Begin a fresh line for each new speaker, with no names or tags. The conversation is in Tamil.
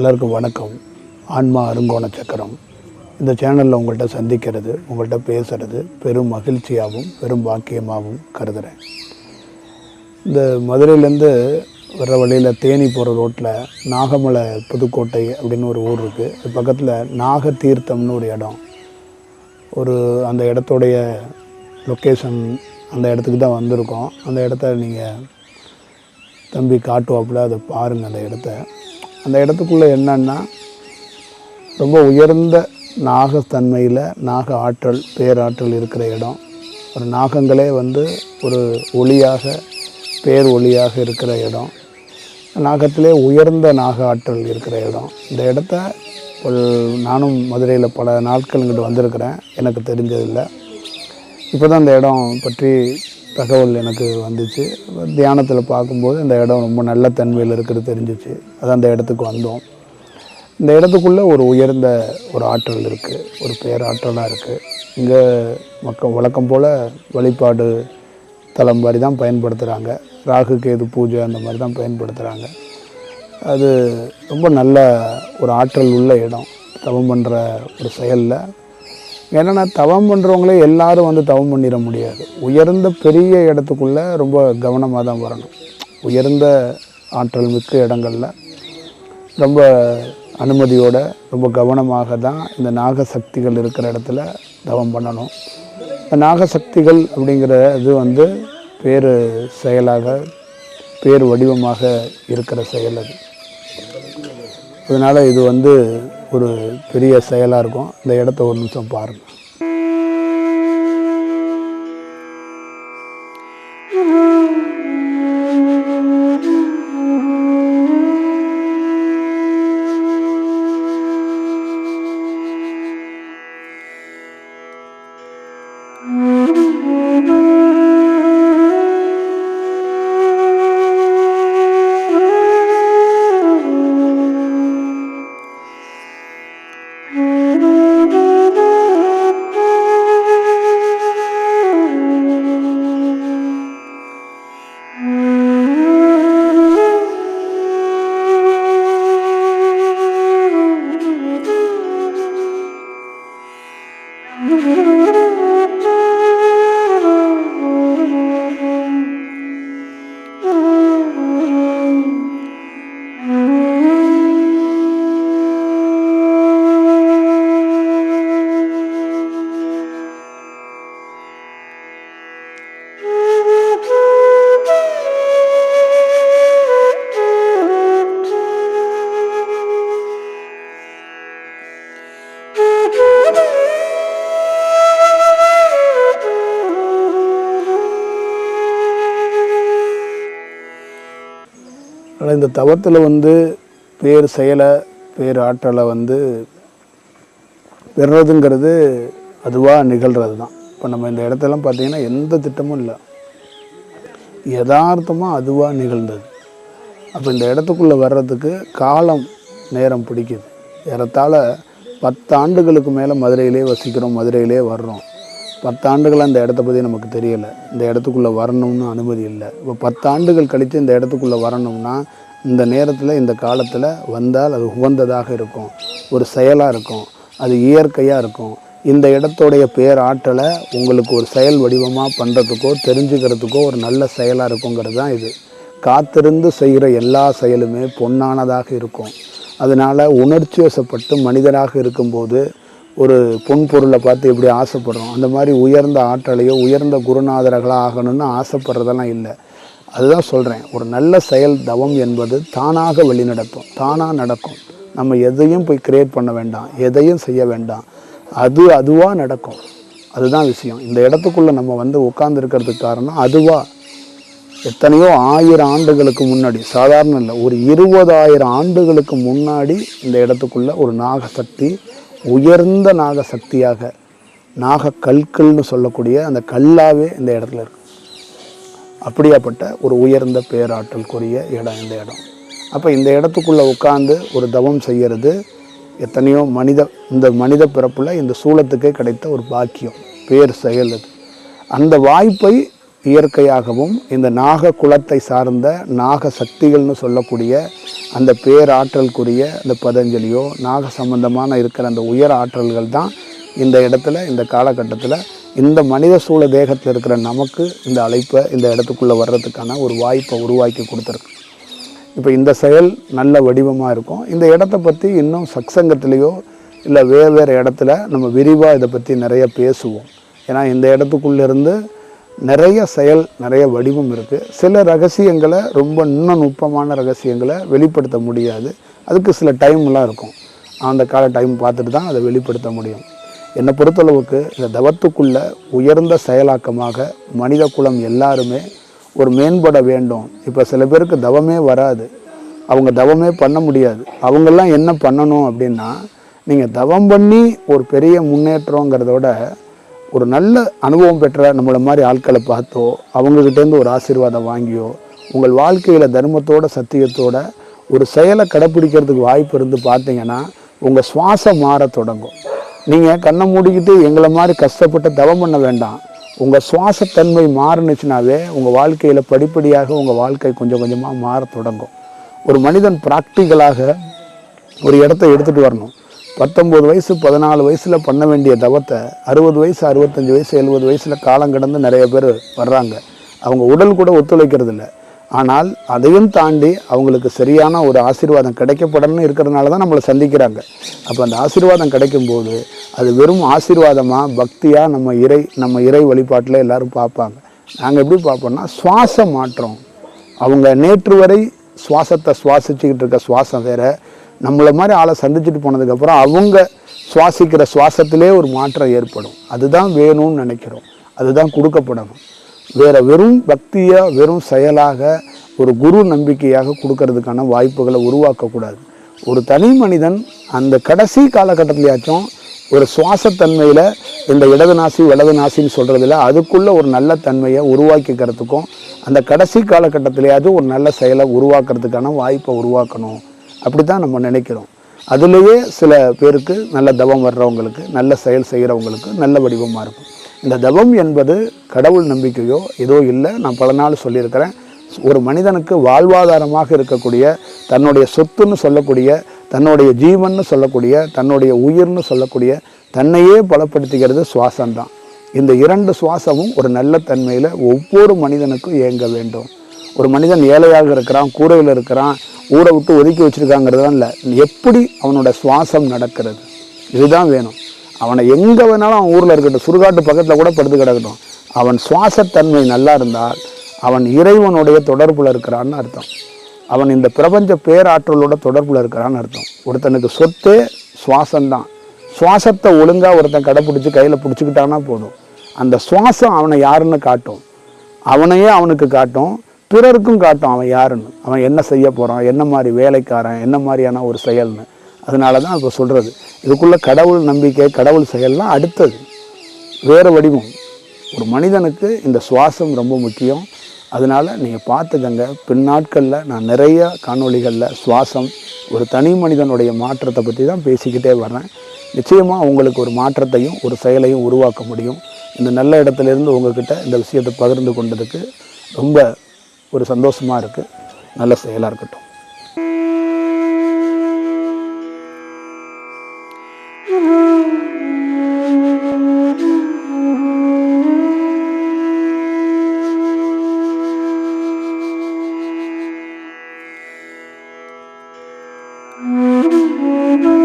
எல்லாருக்கும் வணக்கம். ஆன்மா அருங்கோண சக்கரம். இந்த சேனலில் உங்கள்கிட்ட சந்திக்கிறது உங்கள்கிட்ட பேசுகிறது பெரும் மகிழ்ச்சியாகவும் பெரும் பாக்கியமாகவும் கருதுகிறேன் இந்த மதுரையிலேருந்து வர்ற வழியில் தேனி போகிற ரோட்டில் நாகமலை புதுக்கோட்டை அப்படின்னு ஒரு ஊர் இருக்குது அது பக்கத்தில் நாக தீர்த்தம்னு ஒரு இடம். ஒரு அந்த இடத்துடைய லொக்கேஷன் அந்த இடத்துக்கு தான் வந்திருக்கோம். அந்த இடத்த நீங்கள் தம்பி காட்டுவாப்பில் அதை பாருங்கள் அந்த இடத்த. அந்த இடத்துக்குள்ளே என்னன்னா ரொம்ப உயர்ந்த நாகத்தன்மையில் நாக ஆற்றல் பேராற்றல் இருக்கிற இடம். ஒரு நாகங்களே வந்து ஒரு ஒளியாக பேர் ஒளியாக இருக்கிற இடம். நாகத்திலே உயர்ந்த நாக ஆற்றல் இருக்கிற இடம். இந்த இடத்த ஒரு நானும் மதுரையில் பல நாட்கள் இங்கிட்டு வந்திருக்கிறேன். எனக்கு தெரிஞ்சதில்லை. இப்போ தான் இந்த இடம் பற்றி தகவல் எனக்கு வந்துச்சு. தியானத்தில் பார்க்கும்போது இந்த இடம் ரொம்ப நல்ல தன்மையில் இருக்கிறது தெரிஞ்சிச்சு. அதான் அந்த இடத்துக்கு வந்தோம். இந்த இடத்துக்குள்ளே ஒரு உயர்ந்த ஒரு ஆற்றல் இருக்குது ஒரு பேராற்றலாக இருக்குது இங்கே மக்கள் வழக்கம் போல் வழிபாடு தலம் மாதிரி தான் பயன்படுத்துகிறாங்க ராகு கேது பூஜை அந்த மாதிரி தான் பயன்படுத்துகிறாங்க அது ரொம்ப நல்ல ஒரு ஆற்றல் உள்ள இடம். தவம் பண்ணுற ஒரு செயலில் என்னென்னா தவம் பண்ணுறவங்களே எல்லாரும் வந்து தவம் பண்ணிட முடியாது. உயர்ந்த பெரிய இடத்துக்குள்ளே ரொம்ப கவனமாக தான் வரணும். உயர்ந்த ஆற்றல் மிக்க இடங்களில் ரொம்ப அனுமதியோடு ரொம்ப கவனமாக தான் இந்த நாகசக்திகள் இருக்கிற இடத்துல தவம் பண்ணணும். இந்த நாகசக்திகள் அப்படிங்கிற இது வந்து பேர் செயலாக பேர் வடிவமாக இருக்கிற செயல் அது. அதனால் இது வந்து ஒரு பெரிய செயலாக இருக்கும். இந்த இடத்த ஒரு நிமிஷம் பாருங்கள் Mm-hmm. அதனால் இந்த தவத்தில் வந்து பேர் செயலை பேர் ஆற்றலை வந்து பெறுறதுங்கிறது அதுவாக நிகழ்கிறது தான் இப்போ நம்ம இந்த இடத்தெல்லாம் பார்த்திங்கன்னா எந்த திட்டமும் இல்லை. யதார்த்தமாக அதுவாக நிகழ்ந்தது. அப்போ இந்த இடத்துக்குள்ளே வர்றதுக்கு காலம் நேரம் பிடிக்குது. ஏறத்தாழ பத்து ஆண்டுகளுக்கு மேலே மதுரையிலே வசிக்கிறோம் மதுரையிலே வர்றோம். பத்தாண்டுகளாக அந்த இந்த இடத்த பற்றி நமக்கு தெரியலை. இந்த இடத்துக்குள்ளே வரணும்னு அனுமதி இல்லை. இப்போ பத்தாண்டுகள் கழித்து இந்த இடத்துக்குள்ளே வரணும்னா இந்த நேரத்தில் இந்த காலத்தில் வந்தால் அது உகந்ததாக இருக்கும். ஒரு செயலாக இருக்கும். அது இயற்கையாக இருக்கும். இந்த இடத்துடைய பேராற்றலை உங்களுக்கு ஒரு செயல் வடிவமாக பண்ணுறதுக்கோ தெரிஞ்சுக்கிறதுக்கோ ஒரு நல்ல செயலாக இருக்குங்கிறது தான் இது. காத்திருந்து செய்கிற எல்லா செயலுமே பொன்னானதாக இருக்கும். அதனால் உணர்ச்சி வசப்பட்டு மனிதராக இருக்கும்போது ஒரு பொன் பொருளை பார்த்து எப்படி ஆசைப்படுறோம்? அந்த மாதிரி உயர்ந்த ஆற்றலையோ உயர்ந்த குருநாதர்களாக ஆகணும்னு ஆசைப்படுறதெல்லாம் இல்லை. அதுதான் சொல்கிறேன் ஒரு நல்ல செயல் தவம் என்பது தானாக வழிநடத்தும் தானாக நடக்கும். நம்ம எதையும் போய் கிரியேட் பண்ண வேண்டாம். எதையும் செய்ய வேண்டாம். அது அதுவாக நடக்கும். அதுதான் விஷயம். இந்த இடத்துக்குள்ளே நம்ம வந்து உட்கார்ந்துருக்கிறதுக்கு காரணம் அதுவாக எத்தனையோ ஆயிரம் ஆண்டுகளுக்கு முன்னாடி சாதாரண இல்லை ஒரு இருபதாயிரம் ஆண்டுகளுக்கு முன்னாடி இந்த இடத்துக்குள்ள ஒரு நாகசக்தி உயர்ந்த நாக சக்தியாக நாக கல்கள்னு சொல்லக்கூடிய அந்த கல்லாவே இந்த இடத்துல இருக்கு. அப்படியாப்பட்ட ஒரு உயர்ந்த பேராற்றலுக்குரிய இடம் இந்த இடம். அப்போ இந்த இடத்துக்குள்ளே உட்காந்து ஒரு தவம் செய்கிறது எத்தனையோ மனித இந்த மனித பிறப்பில் இந்த சூலத்துக்கே கிடைத்த ஒரு பாக்கியம் பேர் செயல் அது. அந்த வாய்ப்பை இயற்கையாகவும் இந்த நாக குலத்தை சார்ந்த நாக சக்திகள்னு சொல்லக்கூடிய அந்த பேராற்றலுக்குரிய அந்த பதஞ்சலியோ நாக சம்பந்தமான இருக்கிற அந்த உயர் ஆற்றல்கள் தான் இந்த இடத்துல இந்த காலகட்டத்தில் இந்த மனித சூழ தேகத்தில் இருக்கிற நமக்கு இந்த அழைப்பை இந்த இடத்துக்குள்ளே வர்றதுக்கான ஒரு வாய்ப்பை உருவாக்கி கொடுத்துருக்கு. இப்போ இந்த செயல் நல்ல வடிவமாக இருக்கும். இந்த இடத்த பற்றி இன்னும் சக்சங்கத்திலேயோ இல்லை வேறு வேறு இடத்துல நம்ம விரிவாக இதை பற்றி நிறைய பேசுவோம். ஏன்னா இந்த இடத்துக்குள்ளேருந்து நிறைய செயல் நிறைய வடிவம் இருக்குது சில ரகசியங்களை ரொம்ப இன்னும் நுட்பமான ரகசியங்களை வெளிப்படுத்த முடியாது. அதுக்கு சில டைம்லாம் இருக்கும். அந்த கால டைம் பார்த்துட்டு தான் அதை வெளிப்படுத்த முடியும். என்னை பொறுத்தளவுக்கு இந்த தவத்துக்குள்ள உயர்ந்த செயலாக்கமாக மனித குலம் எல்லாருமே ஒரு மேம்பட வேண்டும். இப்போ சில பேருக்கு தவமே வராது. அவங்க தவமே பண்ண முடியாது. அவங்கெல்லாம் என்ன பண்ணணும் அப்படின்னா நீங்கள் தவம் பண்ணி ஒரு பெரிய முன்னேற்றங்கிறதோட ஒரு நல்ல அனுபவம் பெற்ற நம்மளை மாதிரி ஆட்களை பார்த்தோ அவங்கக்கிட்டேருந்து ஒரு ஆசீர்வாதம் வாங்கியோ உங்கள் வாழ்க்கையில் தர்மத்தோட சத்தியத்தோட ஒரு செயலை கடைப்பிடிக்கிறதுக்கு வாய்ப்பு இருந்து பார்த்தீங்கன்னா உங்கள் சுவாசம் மாற தொடங்கும். நீங்கள் கண்ணை மூடிக்கிட்டு எங்களை மாதிரி கஷ்டப்பட்டு தவம் பண்ண வேண்டாம். உங்கள் சுவாசத்தன்மை மாறுனுச்சுனாவே உங்கள் வாழ்க்கையில் படிப்படியாக உங்கள் வாழ்க்கை கொஞ்சம் கொஞ்சமாக மாற தொடங்கும். ஒரு மனிதன் ப்ராக்டிக்கலாக ஒரு இடத்த எடுத்துகிட்டு வரணும். பத்தொம்போது வயசு பதினாலு வயசில் பண்ண வேண்டிய தவத்தை அறுபது வயசு அறுபத்தஞ்சு வயசு எழுபது வயசில் காலம் கடந்து நிறைய பேர் வர்றாங்க. அவங்க உடல் கூட ஒத்துழைக்கிறது இல்லை ஆனால் அதையும் தாண்டி அவங்களுக்கு சரியான ஒரு ஆசீர்வாதம் கிடைக்கப்படணும்னு இருக்கிறதுனால தான் நம்மளை சந்திக்கிறாங்க. அப்போ அந்த ஆசீர்வாதம் கிடைக்கும்போது அது வெறும் ஆசீர்வாதமாக பக்தியாக நம்ம இறை நம்ம இறை வழிபாட்டில் எல்லோரும் பார்ப்பாங்க. நாங்கள் எப்படி பார்ப்போம்னா சுவாச மாற்றம். அவங்க நேற்று வரை சுவாசத்தை சுவாசிச்சுக்கிட்டு இருக்க சுவாசம் வேறு நம்மளை மாதிரி ஆளை சந்திச்சுட்டு போனதுக்கப்புறம் அவங்க சுவாசிக்கிற சுவாசத்திலே ஒரு மாற்றம் ஏற்படும். அதுதான் வேணும்னு நினைக்கிறோம். அதுதான் கொடுக்கப்படணும். வேறு வெறும் பக்தியாக வெறும் செயலாக ஒரு குரு நம்பிக்கையாக கொடுக்கறதுக்கான வாய்ப்புகளை உருவாக்கக்கூடாது. ஒரு தனி மனிதன் அந்த கடைசி காலகட்டத்திலேயாச்சும் ஒரு சுவாசத்தன்மையில் இந்த இடது நாசி வலது நாசின்னு சொல்கிறதுல அதுக்குள்ளே ஒரு நல்ல தன்மையை உருவாக்கிக்கிறதுக்கும் அந்த கடைசி காலகட்டத்திலேயாவது ஒரு நல்ல செயலை உருவாக்குறதுக்கான வாய்ப்பை உருவாக்கணும். அப்படி தான் நம்ம நினைக்கிறோம். அதுலேயே சில பேருக்கு நல்ல தவம் வர்றவங்களுக்கு நல்ல செயல் செய்கிறவங்களுக்கு நல்ல வடிவமாக இருக்கும். இந்த தவம் என்பது கடவுள் நம்பிக்கையோ ஏதோ இல்லை நான் பல நாள் சொல்லியிருக்கிறேன். ஒரு மனிதனுக்கு வாழ்வாதாரமாக இருக்கக்கூடிய தன்னுடைய சொத்துன்னு சொல்லக்கூடிய தன்னுடைய ஜீவன்னு சொல்லக்கூடிய தன்னுடைய உயிர்னு சொல்லக்கூடிய தன்னையே பலப்படுத்திக்கிறது சுவாசம்தான். இந்த இரண்டு சுவாசமும் ஒரு நல்ல தன்மையில் ஒவ்வொரு மனிதனுக்கும் இயங்க வேண்டும். ஒரு மனிதன் ஏழையாக இருக்கிறான் கூரையில் இருக்கிறான் ஊரை விட்டு ஒதுக்கி வச்சிருக்காங்கிறதுலாம் இல்லை. எப்படி அவனோட சுவாசம் நடக்கிறது? இதுதான் வேணும். அவனை எங்கே வேணாலும் அவன் ஊரில் இருக்கட்டும் சுடுகாட்டு பக்கத்தில் கூட படுத்து கிடக்கட்டும். அவன் சுவாசத்தன்மை நல்லா இருந்தால் அவன் இறைவனுடைய தொடர்பில் இருக்கிறான்னு அர்த்தம். அவன் இந்த பிரபஞ்ச பேராற்றலோட தொடர்பில் இருக்கிறான்னு அர்த்தம். ஒருத்தனுக்கு சொத்தே சுவாசம்தான். சுவாசத்தை ஒழுங்காக ஒருத்தன் கடைப்பிடிச்சி கையில் பிடிச்சிக்கிட்டான்னா போதும். அந்த சுவாசம் அவனை யாருன்னு காட்டும்? அவனையே அவனுக்கு காட்டும். பிறருக்கும் காட்டும் அவன் யாருன்னு. அவன் என்ன செய்ய போகிறான் என்ன மாதிரி வேலைக்காரன் என்ன மாதிரியான ஒரு செயல்னு. அதனால தான் இப்போ சொல்கிறது இதுக்குள்ளே கடவுள் நம்பிக்கை கடவுள் செயல்லாம் அடுத்தது. வேறு வடிவம். ஒரு மனிதனுக்கு இந்த சுவாசம் ரொம்ப முக்கியம். அதனால் நீங்கள் பார்த்துக்கங்க. பின்னாட்களில் நான் நிறைய காணொளிகளில் சுவாசம் ஒரு தனி மனிதனுடைய மாற்றத்தை பற்றி தான் பேசிக்கிட்டே வர்றேன். நிச்சயமாக உங்களுக்கு ஒரு மாற்றத்தையும் ஒரு செயலையும் உருவாக்க முடியும். இந்த நல்ல இடத்துலேருந்து உங்ககிட்ட இந்த விஷயத்தை பகிர்ந்து கொண்டதுக்கு ரொம்ப ஒரு சந்தோஷமாக இருக்குது நல்ல செயலாக இருக்கட்டும் Mm-hmm.